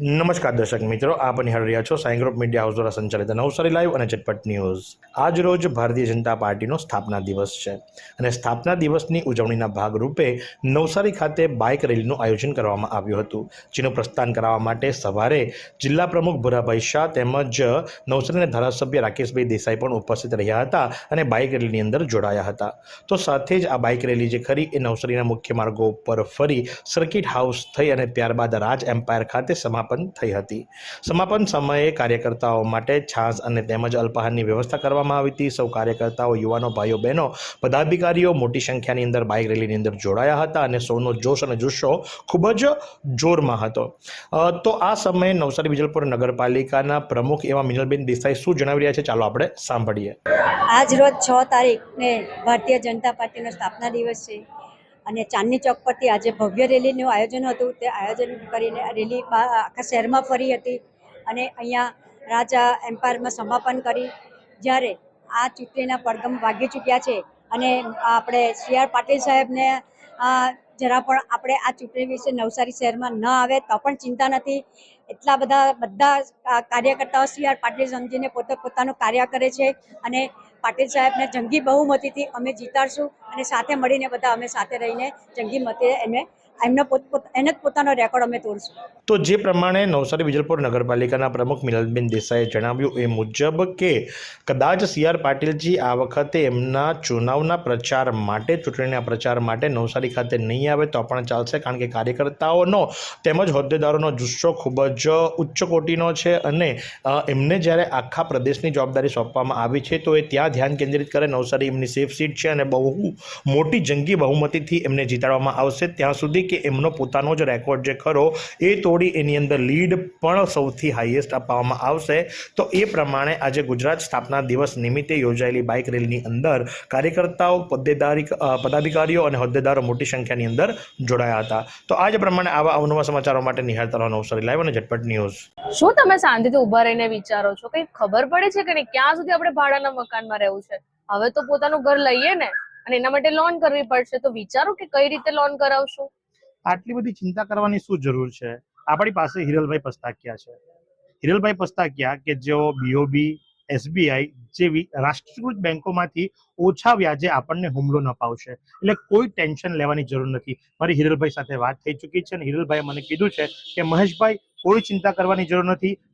નમસ્કાર દર્શક મિત્રો, આપ નિહાળી છો સાઈ ગ્રુપ મીડિયા હાઉસ દ્વારા સંચાલિત નવસારી લાઈવ અને ચટપટ ન્યૂઝ. આજ રોજ ભારતીય જનતા પાર્ટીનો સ્થાપના દિવસ છે અને સ્થાપના દિવસની ઉજવણીના ભાગરૂપે નવસારી ખાતે બાઇક રેલીનું આયોજન કરવામાં આવ્યું હતું, જેનું પ્રસ્થાન કરાવવા માટે સવારે જિલ્લા પ્રમુખ ભુરાભાઈ શાહ તેમજ નવસારીના ધારાસભ્ય રાકેશભાઈ દેસાઈ પણ ઉપસ્થિત રહ્યા હતા અને બાઇક રેલીની અંદર જોડાયા હતા. તો સાથે જ આ બાઇક રેલી જે ખરી એ નવસારીના મુખ્ય માર્ગો ઉપર ફરી સર્કિટ હાઉસ થઈ અને ત્યારબાદ રાજ એમ્પાયર ખાતે સમાપન થઈ હતી. સમાપન સમયે કાર્યકર્તાઓ માટે છાસ અને તેમજ અલ્પાહારની વ્યવસ્થા કરવામાં આવી હતી. સૌ કાર્યકર્તાઓ, યુવાનો, ભાઈઓ, બહેનો, પદાધિકારીઓ મોટી સંખ્યાની અંદર બાઇક રેલીની અંદર જોડાયા હતા અને સૌનો જોશ અને જુસ્સો ખૂબ જ જોરમાં હતો. તો આ સમયે નવસારી વિજલપુર નગરપાલિકાના પ્રમુખ એવા મિનલબેન દેસાઈ શું જણાવી રહ્યા છે? ચાલો આપણે સાંભળીએ. આજ રોજ છ તારીખને ભારતીય જનતા પાર્ટીનો સ્થાપના દિવસ છે. અને ચાંદની ચોક પરથી આજે ભવ્ય રેલીનું આયોજન હતું. તે આયોજન કરીને રેલી આખા શહેરમાં ફરી હતી અને અહીંયા રાજા એમ્પાયરમાં સમાપન કરી. જ્યારે આ ચૂંટણીના પડઘમ વાગી ચૂક્યા છે અને આપણે સી આર પાટીલ સાહેબને જરા પણ આપણે આ ચૂંટણી વિશે નવસારી શહેરમાં ન આવે તો પણ ચિંતા નથી. એટલા બધા બધા કાર્યકર્તાઓ સી આર પાટીલ સમજીને પોતે પોતાનું કાર્ય કરે છે અને પાટીલ સાહેબને જંગી બહુમતીથી અમે જીતાડશું અને સાથે મળીને બધા અમે સાથે રહીને જંગી મતે એને એમનો એને જ પોતાનો રેકોર્ડ અમે તોડશું. તો જે પ્રમાણે નવસારી વિજલપુર નગરપાલિકાના પ્રમુખ મિલનબેન દેસાઈએ જણાવ્યું એ મુજબ કે કદાચ સી આર પાટીલજી આ વખતે એમના ચુનાવના પ્રચાર માટે, ચૂંટણીના પ્રચાર માટે નવસારી ખાતે નહીં આવે તો પણ ચાલશે કારણ કે કાર્યકર્તાઓનો તેમજ હોદ્દેદારોનો જુસ્સો ખૂબ જ ઉચ્ચ કોટીનો છે અને એમને જ્યારે આખા પ્રદેશની જવાબદારી સોંપવામાં આવી છે તો એ ત્યાં ધ્યાન કેન્દ્રિત કરે નવસારી એમની સેફ સીટ છે અને બહુ મોટી જંગી બહુમતીથી એમને જીતાડવામાં આવશે. ત્યાં સુધી કે એમનો પોતાનો જ રેકોર્ડ જે ખરો, એ તોડી એની અંદર લીડ પણ સૌથી હાઈએસ્ટ આપવામાં આવશે. તો એ પ્રમાણે આજે ગુજરાત સ્થાપના દિવસ નિમિત્તે યોજાયેલી બાઇક રેલીની અંદર કાર્યકર્તાઓ, પદ્દેદારી પદાધિકારીઓ અને હોદ્દેદારો મોટી સંખ્યાની અંદર જોડાયા હતા. તો આજ પ્રમાણે આવા અવનવા સમાચારો માટે નિહાળતા રહો અવસર લાઈવ અને ઝટપટ ન્યૂઝ શું તમે શાંતિથી ઊભા રહીને વિચારો છો? કઈ ખબર પડે છે કે નહીં? ક્યાં સુધી આપણે ભાડાના મકાનમાં રહેવું છે? હવે તો પોતાનું ઘર લઈએ ને, અને એના માટે લોન કરવી પડશે. તો વિચારો કે કઈ રીતે લોન કરાવશું? આટલી બધી ચિંતા કરવાની શું જરૂર છે? આપણી પાસે હિરલભાઈ પસ્તાકિયા છે. હિરલભાઈ પસ્તાકિયા કે જેઓ બીઓબી એસબીઆઈ જેવી રાષ્ટ્રીયકૃત બેંકોમાંથી ઓછા વ્યાજે આપણને હુમલો ન અપાવશે. એટલે કોઈ ટેન્શન લેવાની જરૂર નથી. મારી હિરલભાઈ સાથે વાત થઈ ચૂકી છે અને હિરલભાઈએ મને કીધું છે કે મહેશભાઈ, કોઈ ચિંતા કરવાની જરૂર નથી.